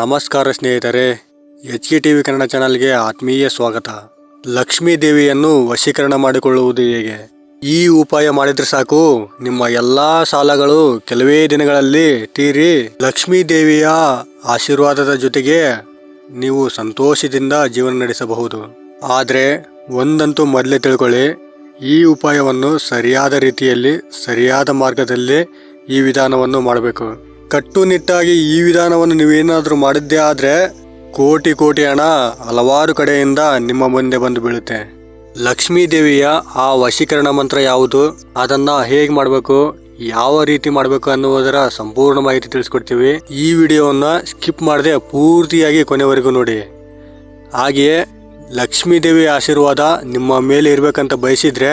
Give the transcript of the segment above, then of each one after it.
ನಮಸ್ಕಾರ ಸ್ನೇಹಿತರೆ H E T V Kannada ಚಾನಲ್ಗೆ ಆತ್ಮೀಯ ಸ್ವಾಗತ. ಲಕ್ಷ್ಮೀ ದೇವಿಯನ್ನು ವಶೀಕರಣ ಮಾಡಿಕೊಳ್ಳುವುದು ಹೇಗೆ? ಈ ಉಪಾಯ ಮಾಡಿದ್ರೆ ಸಾಕು. ನಿಮ್ಮ ಎಲ್ಲಾ ಸಾಲಗಳು ಕೆಲವೇ ದಿನಗಳಲ್ಲಿ ತೀರಿ ಲಕ್ಷ್ಮೀ ದೇವಿಯ ಆಶೀರ್ವಾದದ ಜೊತೆಗೆ ನೀವು ಸಂತೋಷದಿಂದ ಜೀವನ ನಡೆಸಬಹುದು. ಆದರೆ ಒಂದಂತೂ ಮೊದಲೇ ತಿಳ್ಕೊಳ್ಳಿ. ಈ ಉಪಾಯವನ್ನು ಸರಿಯಾದ ರೀತಿಯಲ್ಲಿ, ಸರಿಯಾದ ಮಾರ್ಗದಲ್ಲಿ ಈ ವಿಧಾನವನ್ನು ಮಾಡಬೇಕು. ಕಟ್ಟುನಿಟ್ಟಾಗಿ ಈ ವಿಧಾನವನ್ನು ನೀವೇನಾದರೂ ಮಾಡಿದ್ದೇ ಆದರೆ ಕೋಟಿ ಕೋಟಿ ಹಣ ಹಲವಾರು ಕಡೆಯಿಂದ ನಿಮ್ಮ ಮುಂದೆ ಬಂದು ಬೀಳುತ್ತೆ. ಲಕ್ಷ್ಮೀ ದೇವಿಯ ಆ ವಶೀಕರಣ ಮಂತ್ರ ಯಾವುದು? ಅದನ್ನ ಹೇಗೆ ಮಾಡಬೇಕು? ಯಾವ ರೀತಿ ಮಾಡಬೇಕು ಅನ್ನುವುದರ ಸಂಪೂರ್ಣ ಮಾಹಿತಿ ತಿಳಿಸ್ಕೊಡ್ತೀವಿ. ಈ ವಿಡಿಯೋವನ್ನು ಸ್ಕಿಪ್ ಮಾಡದೆ ಪೂರ್ತಿಯಾಗಿ ಕೊನೆವರೆಗೂ ನೋಡಿ. ಹಾಗೆಯೇ ಲಕ್ಷ್ಮೀ ದೇವಿಯ ಆಶೀರ್ವಾದ ನಿಮ್ಮ ಮೇಲೆ ಇರಬೇಕಂತ ಬಯಸಿದರೆ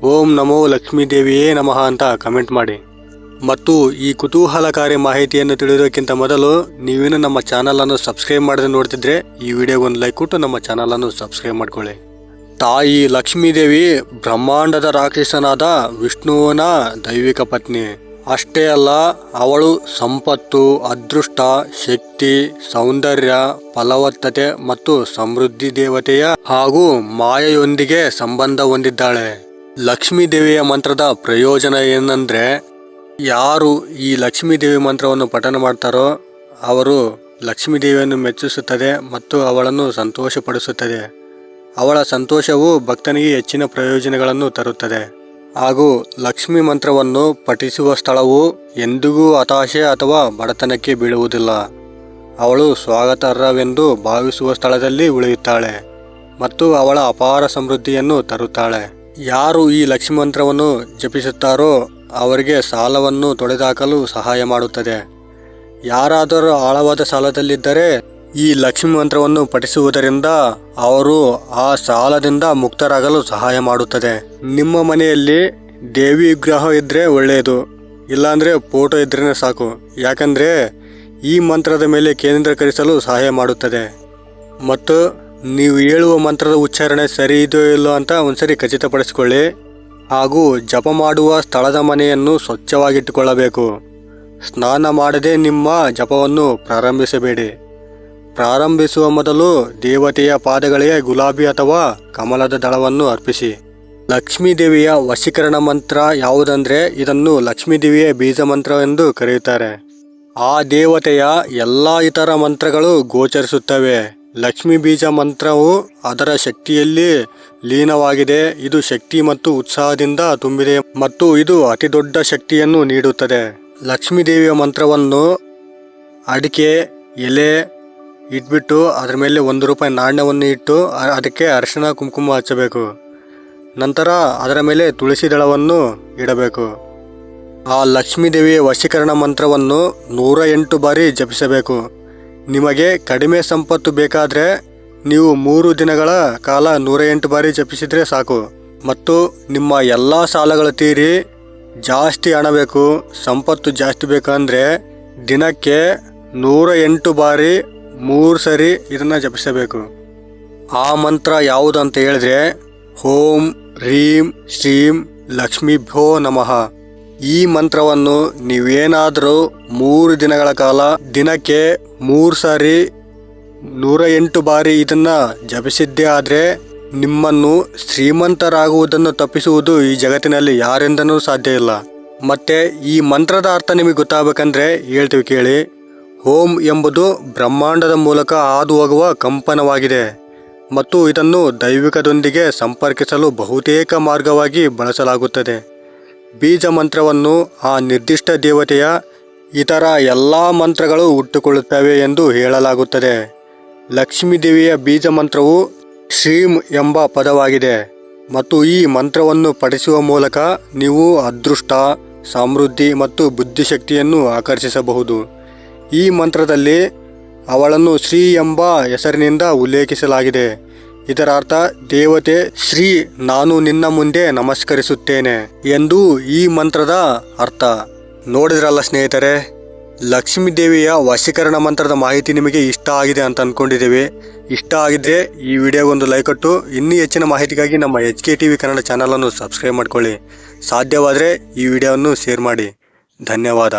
ಓಂ ನಮೋ ಲಕ್ಷ್ಮೀ ದೇವಿಯೇ ನಮಃ ಅಂತ ಕಮೆಂಟ್ ಮಾಡಿ. ಮತ್ತು ಈ ಕುತೂಹಲಕಾರಿ ಮಾಹಿತಿಯನ್ನು ತಿಳಿಯೋದಕ್ಕಿಂತ ಮೊದಲು ನೀವೇನು ನಮ್ಮ ಚಾನಲನ್ನು ಸಬ್ಸ್ಕ್ರೈಬ್ ಮಾಡದೆ ನೋಡ್ತಿದ್ರೆ ಈ ವಿಡಿಯೋಗೆ ಒಂದು ಲೈಕ್ ಕೊಟ್ಟು ನಮ್ಮ ಚಾನಲನ್ನು ಸಬ್ಸ್ಕ್ರೈಬ್ ಮಾಡ್ಕೊಳ್ಳಿ. ತಾಯಿ ಲಕ್ಷ್ಮೀದೇವಿ, ಬ್ರಹ್ಮಾಂಡದ ರಾಕ್ಷಸನಾದ ವಿಷ್ಣುವನ ದೈವಿಕ ಪತ್ನಿ. ಅಷ್ಟೇ ಅಲ್ಲ, ಅವಳು ಸಂಪತ್ತು, ಅದೃಷ್ಟ, ಶಕ್ತಿ, ಸೌಂದರ್ಯ, ಫಲವತ್ತತೆ ಮತ್ತು ಸಮೃದ್ಧಿ ದೇವತೆಯ ಹಾಗೂ ಮಾಯೆಯೊಂದಿಗೆ ಸಂಬಂಧ ಹೊಂದಿದ್ದಾಳೆ. ಲಕ್ಷ್ಮೀ ದೇವಿಯ ಮಂತ್ರದ ಪ್ರಯೋಜನ ಏನಂದ್ರೆ ಯಾರು ಈ ಲಕ್ಷ್ಮೀದೇವಿ ಮಂತ್ರವನ್ನು ಪಠನ ಮಾಡ್ತಾರೋ ಅವರು ಲಕ್ಷ್ಮೀದೇವಿಯನ್ನು ಮೆಚ್ಚಿಸುತ್ತದೆ ಮತ್ತು ಅವಳನ್ನು ಸಂತೋಷಪಡಿಸುತ್ತದೆ. ಅವಳ ಸಂತೋಷವು ಭಕ್ತನಿಗೆ ಹೆಚ್ಚಿನ ಪ್ರಯೋಜನಗಳನ್ನು ತರುತ್ತದೆ. ಹಾಗೂ ಲಕ್ಷ್ಮೀ ಮಂತ್ರವನ್ನು ಪಠಿಸುವ ಸ್ಥಳವು ಎಂದಿಗೂ ಹತಾಶೆ ಅಥವಾ ಬಡತನಕ್ಕೆ ಬೀಳುವುದಿಲ್ಲ. ಅವಳು ಸ್ವಾಗತಾರ್ಹವೆಂದು ಭಾವಿಸುವ ಸ್ಥಳದಲ್ಲಿ ಉಳಿಯುತ್ತಾಳೆ ಮತ್ತು ಅವಳ ಅಪಾರ ಸಮೃದ್ಧಿಯನ್ನು ತರುತ್ತಾಳೆ. ಯಾರು ಈ ಲಕ್ಷ್ಮೀ ಮಂತ್ರವನ್ನು ಜಪಿಸುತ್ತಾರೋ ಅವರಿಗೆ ಸಾಲವನ್ನು ತೊಡೆದಾಕಲು ಸಹಾಯ ಮಾಡುತ್ತದೆ. ಯಾರಾದರೂ ಆಳವಾದ ಸಾಲದಲ್ಲಿದ್ದರೆ ಈ ಲಕ್ಷ್ಮಿ ಮಂತ್ರವನ್ನು ಪಠಿಸುವುದರಿಂದ ಅವರು ಆ ಸಾಲದಿಂದ ಮುಕ್ತರಾಗಲು ಸಹಾಯ ಮಾಡುತ್ತದೆ. ನಿಮ್ಮ ಮನೆಯಲ್ಲಿ ದೇವಿ ವಿಗ್ರಹ ಇದ್ದರೆ ಒಳ್ಳೆಯದು, ಇಲ್ಲಾಂದರೆ ಫೋಟೋ ಇದ್ರೇ ಸಾಕು. ಯಾಕಂದರೆ ಈ ಮಂತ್ರದ ಮೇಲೆ ಕೇಂದ್ರೀಕರಿಸಲು ಸಹಾಯ ಮಾಡುತ್ತದೆ. ಮತ್ತು ನೀವು ಹೇಳುವ ಮಂತ್ರದ ಉಚ್ಚಾರಣೆ ಸರಿ ಇದೆಯೋ ಇಲ್ಲೋ ಅಂತ ಒಂದ್ಸರಿ ಖಚಿತಪಡಿಸಿಕೊಳ್ಳಿ. ಹಾಗೂ ಜಪ ಮಾಡುವ ಸ್ಥಳದ ಮನೆಯನ್ನು ಸ್ವಚ್ಛವಾಗಿಟ್ಟುಕೊಳ್ಳಬೇಕು. ಸ್ನಾನ ಮಾಡದೆ ನಿಮ್ಮ ಜಪವನ್ನು ಪ್ರಾರಂಭಿಸಬೇಡಿ. ಪ್ರಾರಂಭಿಸುವ ಮೊದಲು ದೇವತೆಯ ಪಾದಗಳಿಗೆ ಗುಲಾಬಿ ಅಥವಾ ಕಮಲದ ದಳವನ್ನು ಅರ್ಪಿಸಿ. ಲಕ್ಷ್ಮೀ ದೇವಿಯ ವಶೀಕರಣ ಮಂತ್ರ ಯಾವುದಂದರೆ ಇದನ್ನು ಲಕ್ಷ್ಮೀ ದೇವಿಯ ಬೀಜ ಮಂತ್ರ ಎಂದು ಕರೆಯುತ್ತಾರೆ. ಆ ದೇವತೆಯ ಎಲ್ಲ ಇತರ ಮಂತ್ರಗಳು ಗೋಚರಿಸುತ್ತವೆ. ಲಕ್ಷ್ಮೀ ಬೀಜ ಮಂತ್ರವು ಅದರ ಶಕ್ತಿಯಲ್ಲಿ ಲೀನವಾಗಿದೆ. ಇದು ಶಕ್ತಿ ಮತ್ತು ಉತ್ಸಾಹದಿಂದ ತುಂಬಿದೆ ಮತ್ತು ಇದು ಅತಿದೊಡ್ಡ ಶಕ್ತಿಯನ್ನು ನೀಡುತ್ತದೆ. ಲಕ್ಷ್ಮೀ ದೇವಿಯ ಮಂತ್ರವನ್ನು ಅಡಿಕೆ, ಎಲೆ ಇಟ್ಬಿಟ್ಟು ಅದರ ಮೇಲೆ ಒಂದು ರೂಪಾಯಿ ನಾಣ್ಯವನ್ನು ಇಟ್ಟು ಅದಕ್ಕೆ ಅರಿಶಿಣ, ಕುಂಕುಮ ಹಚ್ಚಬೇಕು. ನಂತರ ಅದರ ಮೇಲೆ ತುಳಸಿ ದಳವನ್ನು ಇಡಬೇಕು. ಆ ಲಕ್ಷ್ಮೀ ದೇವಿಯ ವಶೀಕರಣ ಮಂತ್ರವನ್ನು ನೂರ ಎಂಟು ಬಾರಿ ಜಪಿಸಬೇಕು. ನಿಮಗೆ ಕಡಿಮೆ ಸಂಪತ್ತು ಬೇಕಾದರೆ ನೀವು ಮೂರು ದಿನಗಳ ಕಾಲ ನೂರ ಎಂಟು ಬಾರಿ ಜಪಿಸಿದರೆ ಸಾಕು. ಮತ್ತು ನಿಮ್ಮ ಎಲ್ಲ ಸಾಲಗಳು ತೀರಿ. ಜಾಸ್ತಿ ಹಣ ಬೇಕು, ಸಂಪತ್ತು ಜಾಸ್ತಿ ಬೇಕಂದ್ರೆ ದಿನಕ್ಕೆ ನೂರ ಎಂಟು ಬಾರಿ ಮೂರು ಸರಿ ಇದನ್ನು ಜಪಿಸಬೇಕು. ಆ ಮಂತ್ರ ಯಾವುದು ಅಂತ ಹೇಳಿದ್ರೆ, ಓಂ ಹ್ರೀಂ ಶ್ರೀಂ ಭೋ ನಮಃ. ಈ ಮಂತ್ರವನ್ನು ನೀವೇನಾದರೂ ಮೂರು ದಿನಗಳ ಕಾಲ ದಿನಕ್ಕೆ ಮೂರು ಸಾರಿ ನೂರ ಎಂಟು ಬಾರಿ ಇದನ್ನು ಜಪಿಸಿದ್ದೇ ಆದರೆ ನಿಮ್ಮನ್ನು ಶ್ರೀಮಂತರಾಗುವುದನ್ನು ತಪ್ಪಿಸುವುದು ಈ ಜಗತ್ತಿನಲ್ಲಿ ಯಾರಿಂದನೂ ಸಾಧ್ಯ ಇಲ್ಲ. ಮತ್ತು ಈ ಮಂತ್ರದ ಅರ್ಥ ನಿಮಗೆ ಗೊತ್ತಾಗಬೇಕಂದ್ರೆ ಹೇಳ್ತೀವಿ ಕೇಳಿ. ಓಂ ಎಂಬುದು ಬ್ರಹ್ಮಾಂಡದ ಮೂಲಕ ಹಾದು ಹೋಗುವ ಕಂಪನವಾಗಿದೆ ಮತ್ತು ಇದನ್ನು ದೈವಿಕದೊಂದಿಗೆ ಸಂಪರ್ಕಿಸಲು ಬಹುತೇಕ ಮಾರ್ಗವಾಗಿ ಬಳಸಲಾಗುತ್ತದೆ. ಬೀಜ ಮಂತ್ರವನ್ನು ಆ ನಿರ್ದಿಷ್ಟ ದೇವತೆಯ ಇತರ ಎಲ್ಲ ಮಂತ್ರಗಳು ಹುಟ್ಟುಕೊಳ್ಳುತ್ತವೆ ಎಂದು ಹೇಳಲಾಗುತ್ತದೆ. ಲಕ್ಷ್ಮೀ ದೇವಿಯ ಬೀಜ ಮಂತ್ರವು ಶ್ರೀಂ ಎಂಬ ಪದವಾಗಿದೆ. ಮತ್ತು ಈ ಮಂತ್ರವನ್ನು ಪಠಿಸುವ ಮೂಲಕ ನೀವು ಅದೃಷ್ಟ, ಸಮೃದ್ಧಿ ಮತ್ತು ಬುದ್ಧಿಶಕ್ತಿಯನ್ನು ಆಕರ್ಷಿಸಬಹುದು. ಈ ಮಂತ್ರದಲ್ಲಿ ಅವಳನ್ನು ಶ್ರೀ ಎಂಬ ಹೆಸರಿನಿಂದ ಉಲ್ಲೇಖಿಸಲಾಗಿದೆ. ಇದರ ಅರ್ಥ ದೇವತೆ, ಶ್ರೀ, ನಾನು ನಿನ್ನ ಮುಂದೆ ನಮಸ್ಕರಿಸುತ್ತೇನೆ ಎಂದು ಈ ಮಂತ್ರದ ಅರ್ಥ. ನೋಡಿದ್ರಲ್ಲ ಸ್ನೇಹಿತರೆ? ಲಕ್ಷ್ಮೀ ದೇವಿಯ ವಶೀಕರಣ ಮಂತ್ರದ ಮಾಹಿತಿ ನಿಮಗೆ ಇಷ್ಟ ಆಗಿದೆ ಅಂತ ಅಂದ್ಕೊಂಡಿದ್ದೇವೆ ಇಷ್ಟ ಆಗಿದ್ರೆ ಈ ವಿಡಿಯೋಗೊಂದು ಲೈಕ್ ಕೊಟ್ಟು ಇನ್ನೂ ಹೆಚ್ಚಿನ ಮಾಹಿತಿಗಾಗಿ ನಮ್ಮ H K T V Kannada ಚಾನಲನ್ನು ಸಬ್ಸ್ಕ್ರೈಬ್ ಮಾಡ್ಕೊಳ್ಳಿ. ಸಾಧ್ಯವಾದರೆ ಈ ವಿಡಿಯೋವನ್ನು ಶೇರ್ ಮಾಡಿ. ಧನ್ಯವಾದ.